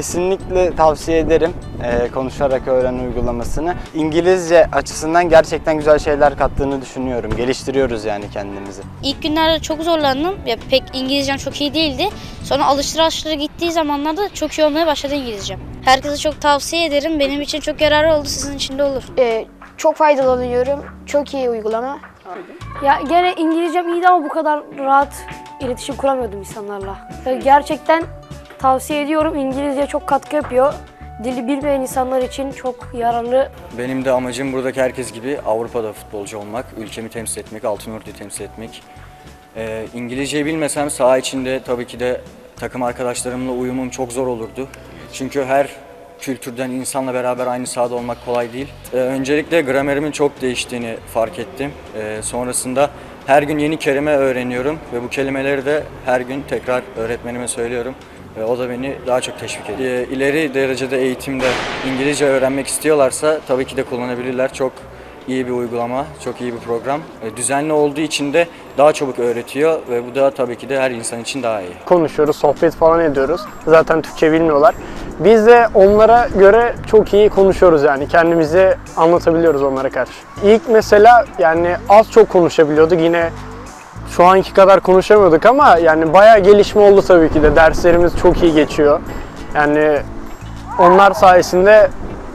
kesinlikle tavsiye ederim e, konuşarak öğren uygulamasını. İngilizce açısından gerçekten güzel şeyler kattığını düşünüyorum. Geliştiriyoruz yani kendimizi. İlk günlerde çok zorlandım. Ya pek İngilizcem çok iyi değildi. Sonra alıştıra alıştıra gittiği zamanlarda çok iyi olmaya başladı İngilizcem. Herkese çok tavsiye ederim. Benim için çok yararı oldu. Sizin için de olur. Ee, çok faydalanıyorum. Çok iyi uygulama. Ya gene İngilizcem iyiydi ama bu kadar rahat iletişim kuramıyordum insanlarla. Ya gerçekten tavsiye ediyorum. İngilizce çok katkı yapıyor. Dili bilmeyen insanlar için çok yararlı. Benim de amacım buradaki herkes gibi Avrupa'da futbolcu olmak, ülkemi temsil etmek, Altınordu'yu temsil etmek. Ee, İngilizceyi bilmesem saha içinde tabii ki de takım arkadaşlarımla uyumum çok zor olurdu. Çünkü her kültürden insanla beraber aynı sahada olmak kolay değil. Ee, öncelikle gramerimin çok değiştiğini fark ettim. Ee, sonrasında her gün yeni kelime öğreniyorum ve bu kelimeleri de her gün tekrar öğretmenime söylüyorum. O da beni daha çok teşvik ediyor. Ee, İleri derecede eğitimde İngilizce öğrenmek istiyorlarsa tabii ki de kullanabilirler. Çok iyi bir uygulama, çok iyi bir program. Ee, Düzenli olduğu için de daha çabuk öğretiyor ve bu da tabii ki de her insan için daha iyi. konuşuyoruz, sohbet falan ediyoruz. Zaten Türkçe bilmiyorlar. Biz de onlara göre çok iyi konuşuyoruz yani. Kendimizi anlatabiliyoruz onlara karşı. İlk mesela yani az çok konuşabiliyorduk. Yine şu anki kadar konuşamıyorduk ama yani bayağı gelişme oldu tabii ki de. Derslerimiz çok iyi geçiyor. Yani onlar sayesinde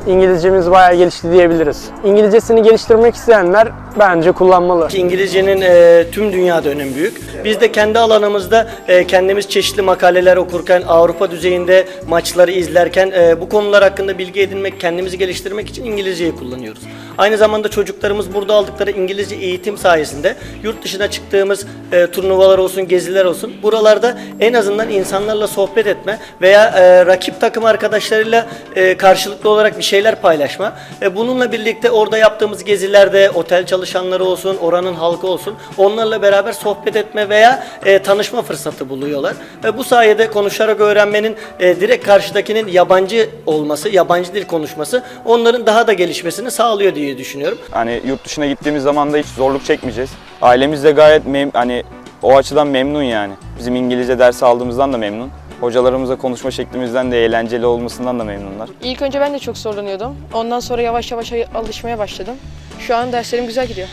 İngilizcemiz bayağı gelişti diyebiliriz. İngilizcesini geliştirmek isteyenler bence kullanmalı. İngilizcenin e, tüm dünyada önemi büyük. Biz de kendi alanımızda e, kendimiz çeşitli makaleler okurken, Avrupa düzeyinde maçları izlerken e, bu konular hakkında bilgi edinmek, kendimizi geliştirmek için İngilizceyi kullanıyoruz. Aynı zamanda çocuklarımız burada aldıkları İngilizce eğitim sayesinde yurt dışına çıktığımız e, turnuvalar olsun, geziler olsun buralarda en azından insanlarla sohbet etme veya e, rakip takım arkadaşlarıyla e, karşılıklı olarak bir şeyler paylaşma. E, bununla birlikte orada yaptığımız gezilerde otel çalışanları olsun, oranın halkı olsun onlarla beraber sohbet etme veya e, tanışma fırsatı buluyorlar. Ve bu sayede konuşarak öğrenmenin e, direkt karşıdakinin yabancı olması, yabancı dil konuşması onların daha da gelişmesini sağlıyor diye düşünüyorum. Hani yurt dışına gittiğimiz zaman da hiç zorluk çekmeyeceğiz. Ailemiz de gayet mem hani o açıdan memnun yani. Bizim İngilizce dersi aldığımızdan da memnun. Hocalarımızla konuşma şeklimizden de eğlenceli olmasından da memnunlar. İlk önce ben de çok zorlanıyordum. Ondan sonra yavaş yavaş ay- alışmaya başladım. Şu an derslerim güzel gidiyor.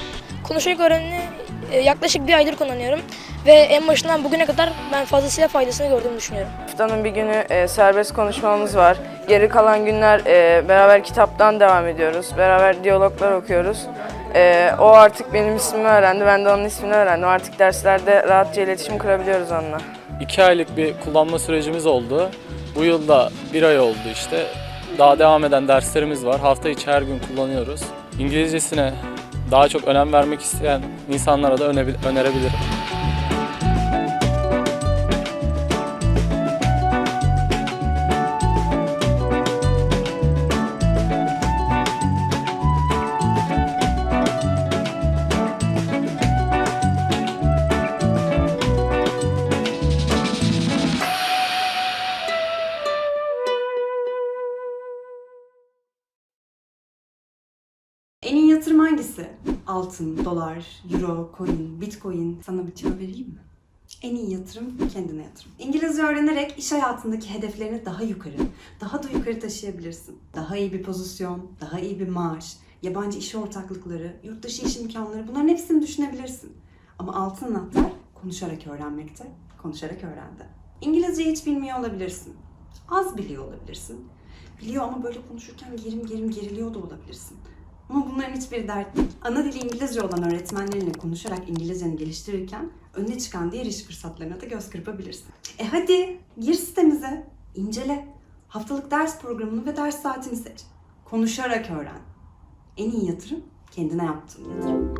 Konuşarak öğrenini e, yaklaşık bir aydır kullanıyorum. Ve en başından bugüne kadar ben fazlasıyla faydasını gördüğümü düşünüyorum. Haftanın bir günü e, serbest konuşmamız var. Geri kalan günler e, beraber kitaptan devam ediyoruz. Beraber diyaloglar okuyoruz. E, o artık benim ismimi öğrendi, ben de onun ismini öğrendim. Artık derslerde rahatça iletişim kurabiliyoruz onunla. İki aylık bir kullanma sürecimiz oldu. Bu yılda bir ay oldu işte. Daha devam eden derslerimiz var. Hafta içi her gün kullanıyoruz. İngilizcesine daha çok önem vermek isteyen insanlara da öne- önerebilirim. Yatırım hangisi? Altın, dolar, euro, coin, bitcoin. Sana bir tüyo vereyim mi? En iyi yatırım kendine yatırım. İngilizce öğrenerek iş hayatındaki hedeflerini daha yukarı, daha da yukarı taşıyabilirsin. Daha iyi bir pozisyon, daha iyi bir maaş, yabancı iş ortaklıkları, yurt dışı iş imkanları bunların hepsini düşünebilirsin. Ama altın anahtar konuşarak öğrenmekte, konuşarak öğrendi. İngilizce hiç bilmiyor olabilirsin. Az biliyor olabilirsin. Biliyor ama böyle konuşurken gerim gerim geriliyor da olabilirsin. Ama bunların hiçbiri dert değil. Ana dili İngilizce olan öğretmenlerinle konuşarak İngilizceni geliştirirken önüne çıkan diğer iş fırsatlarına da göz kırpabilirsin. E hadi gir sitemize, incele. Haftalık ders programını ve ders saatini seç. Konuşarak öğren. En iyi yatırım kendine yaptığın yatırım.